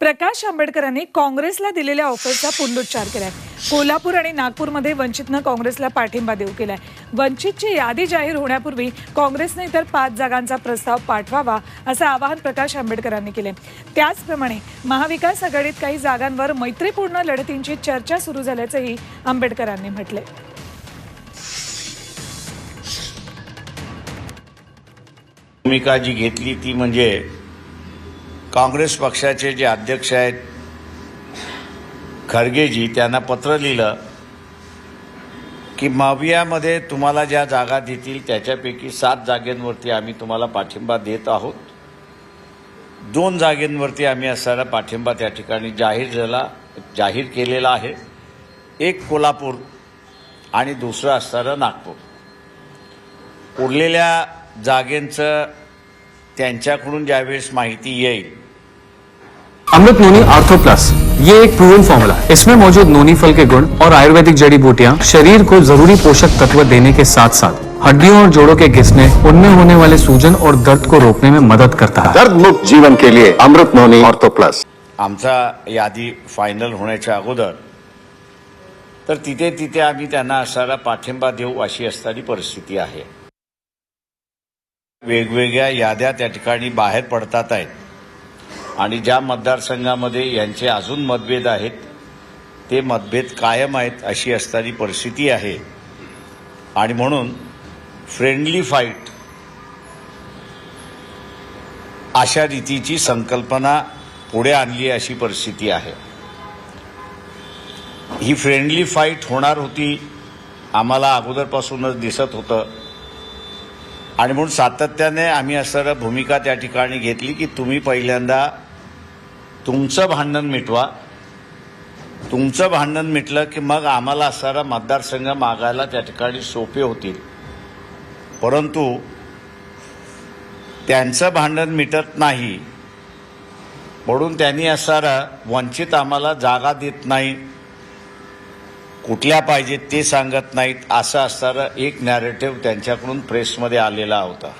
प्रकाश आंबेडकरांनी काँग्रेसला दिलेल्या ऑफरचा पुनरुच्चार केलाय. कोल्हापूर आणि नागपूरमध्ये वंचितनं काँग्रेसला पाठिंबा देऊ केलाय. वंचितची यादी जाहीर होण्यापूर्वी काँग्रेसने इतर पाच जागांचा प्रस्ताव पाठवावा असं आवाहन प्रकाश आंबेडकरांनी केले त्याचप्रमाणे महाविकास आघाडीत काही जागांवर मैत्रीपूर्ण लढतींची चर्चा सुरू झाल्याचंही आंबेडकरांनी म्हटले भूमिका जी घेतली ती म्हणजे काँग्रेस पक्षाचे जे अध्यक्ष आहेत खरगेजी त्यांना पत्र लिहिलं की मावियामध्ये तुम्हाला ज्या जागा देतील त्याच्यापैकी सात जागेंवरती आम्ही तुम्हाला पाठिंबा देत आहोत. दोन जागेंवरती आम्ही असणारा पाठिंबा त्या ठिकाणी जाहीर झाला जाहीर केलेला आहे. एक कोल्हापूर आणि दुसरं असणारं नागपूर. उरलेल्या जागेंचं त्यांच्याकडून ज्यावेळेस माहिती येईल अमृत नोनी आर्थो प्लस ये एक प्रूवन फॉर्मूला है। इसमें मौजूद नोनी फल के गुण और आयुर्वेदिक जड़ी बूटियाँ शरीर को जरूरी पोषक तत्व देने के साथ साथ हड्डियों और जोड़ों के घिसने उनमें होने वाले सूजन और दर्द को रोकने में मदद करता है। दर्द मुक्त जीवन के लिए अमृत नोनी ऑर्थो प्लस आमचा यादी फायनल होण्याच्या अगोदर तर तिथे तिथे आम्ही त्यांना असणारा पाठिंबा देऊ अशी असणारी परिस्थिती आहे. वेगवेगळ्या याद्या त्या ठिकाणी बाहेर पडतात आहेत. आणि ज्या मतदारसंघामध्ये यांचे अजून मतभेद आहेत ते मतभेद कायम आहेत अशी असणारी परिस्थिती आहे. आणि म्हणून फ्रेंडली फाईट अशा रीतीची संकल्पना पुढे आणली अशी परिस्थिती आहे. ही फ्रेंडली फाईट होणार होती आम्हाला अगोदरपासूनच दिसत होतं. आणि म्हणून सातत्याने आम्ही असं भूमिका त्या ठिकाणी घेतली की तुम्ही पहिल्यांदा तुमचं भांडण मिटवा. तुमचं भांडण मिटलं की मग आम्हाला असणारा मतदारसंघ मागायला त्या ठिकाणी सोपे होतील. परंतु त्यांचं भांडण मिटत नाही. म्हणून त्यांनी असणारा वंचित आम्हाला जागा देत नाही. कुठल्या पाहिजेत ते सांगत नाहीत असं असणारं एक नॅरेटिव्ह त्यांच्याकडून प्रेसमध्ये आलेला होता.